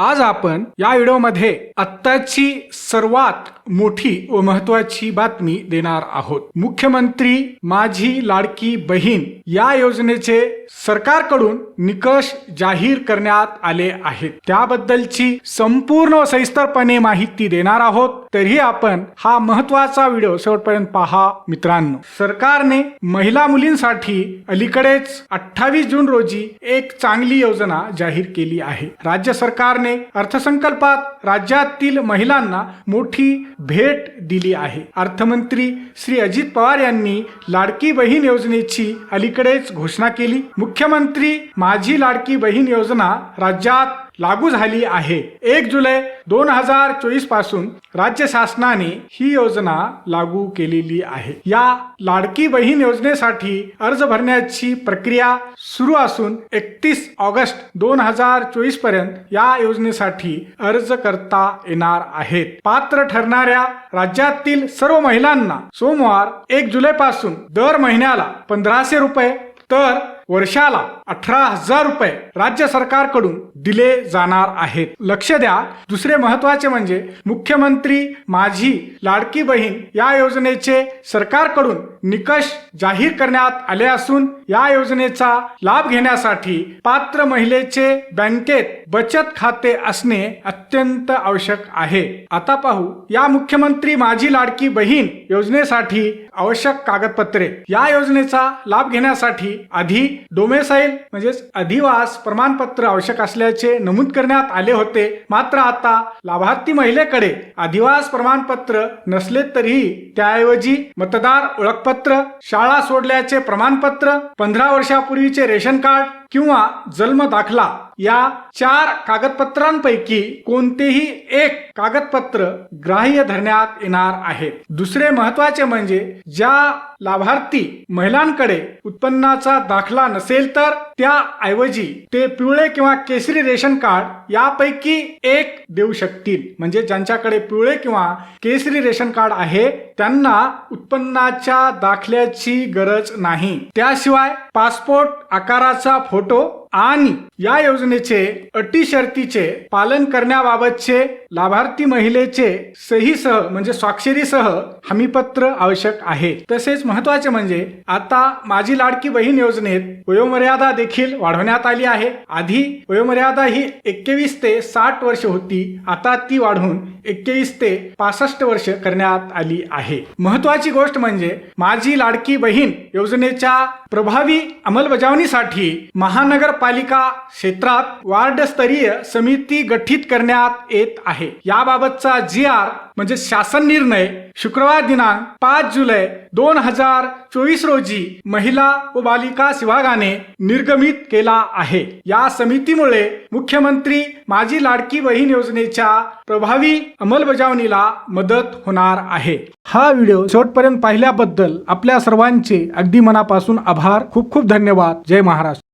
आज आपण या व्हिडिओमध्ये आत्ताची सर्वात मोठी व महत्वाची बातमी देणार आहोत. मुख्यमंत्री माझी लाडकी बहीण या योजनेचे सरकारकडून निकष जाहीर करण्यात आले आहेत. त्याबद्दलची संपूर्ण सविस्तरपणे माहिती देणार आहोत. तरीही आपण हा महत्त्वाचा व्हिडिओ शेवटपर्यंत पहा मित्रांनो. सरकारने महिला मुलींसाठी अलीकडेच अठ्ठावीस जून रोजी एक चांगली योजना जाहीर केली आहे. राज्य सरकारने अर्थसंकल्पात राज्यातील महिलांना मोठी भेट दिली आहे. अर्थमंत्री श्री अजित पवार यांनी लाडकी बहीण योजनेची अलीकडेच घोषणा केली. मुख्यमंत्री माझी लाडकी बहीण योजना राज्यात लागू झाली आहे. एक जुलै दोन हजार चोवीसपासून राज्य शासनाने ही योजना लागू केलेली आहे. या लाडकी बहीण योजनेसाठी अर्ज भरण्याची प्रक्रिया सुरू असून एकतीस ऑगस्ट दोन हजार चोवीसपर्यंत या योजनेसाठी अर्ज करता येणार आहेत. पात्र ठरणाऱ्या राज्यातील सर्व महिलांना सोमवार एक जुलै पासून दर महिन्याला पंधराशे रुपये तर वर्षाला अठरा हजार रुपये राज्य सरकारकडून दिले जाणार आहेत. लक्ष द्या. दुसरे महत्त्वाचे म्हणजे मुख्यमंत्री माझी लाडकी बहीण या योजनेचे सरकारकडून निकष जाहीर करण्यात आले असून या योजनेचा लाभ घेण्यासाठी पात्र महिलेचे बँकेत बचत खाते असणे अत्यंत आवश्यक आहे. आता पाहू. या मुख्यमंत्री माझी लाडकी बहीण योजनेसाठी आवश्यक कागदपत्रे. या योजनेचा लाभ घेण्यासाठी आधी डोमेसाईल म्हणजेच अधिवास प्रमाणपत्र आवश्यक असल्याचे नमूद करण्यात आले होते. मात्र आता लाभार्थी महिलेकडे अधिवास प्रमाणपत्र नसले तरीही त्याऐवजी मतदार ओळखपत्र शाळा सोडल्याचे प्रमाणपत्र पंधरा वर्षापूर्वीचे रेशन कार्ड किंवा जन्म दाखला या चार कागदपत्रांपैकी कोणतेही एक कागदपत्र ग्राह्य धरण्यात येणार आहे. दुसरे महत्त्वाचे म्हणजे ज्या लाभार्थी महिलांकडे उत्पन्नाचा दाखला नसेल तर त्याऐवजी ते पिवळे किंवा केसरी रेशन कार्ड यापैकी एक देऊ शकतील. म्हणजे ज्यांच्याकडे पिवळे किंवा केसरी रेशन कार्ड आहे त्यांना उत्पन्नाच्या दाखल्याची गरज नाही. त्याशिवाय पासपोर्ट आकाराचा फोटो ફોટો आणि या योजनेचे अटी शर्तीचे पालन करण्याबाबतचे लाभार्थी महिलेचे सहीसह म्हणजे स्वाक्षरीसह हमीपत्र आवश्यक आहे. तसेच महत्त्वाचे म्हणजे आता माझी लाडकी बहीण योजनेत वयोमर्यादा देखील वाढवण्यात आली आहे. आधी वयोमर्यादा ही एक्केवीस ते साठ वर्ष होती. आता ती वाढवून एक्केवीस ते पासष्ट वर्ष करण्यात आली आहे. महत्वाची गोष्ट म्हणजे माझी लाडकी बहीण योजनेच्या प्रभावी अंमलबजावणीसाठी महानगर महानगरपालिका क्षेत्रात वार्डस्तरीय समिती गठीत करण्यात येत आहे. याबाबतचा जी आर म्हणजे शासन निर्णय शुक्रवार दिनांक पाच जुलै दोन हजार चोवीस रोजी महिला व बालिका विभागाने निर्गमित केला आहे. या समितीमुळे मुख्यमंत्री माझी लाडकी बहीण योजनेच्या प्रभावी अंमलबजावणीला मदत होणार आहे. हा व्हिडिओ शेवटपर्यंत पाहिल्याबद्दल आपल्या सर्वांचे अगदी मनापासून आभार. खूप खूप धन्यवाद. जय महाराष्ट्र.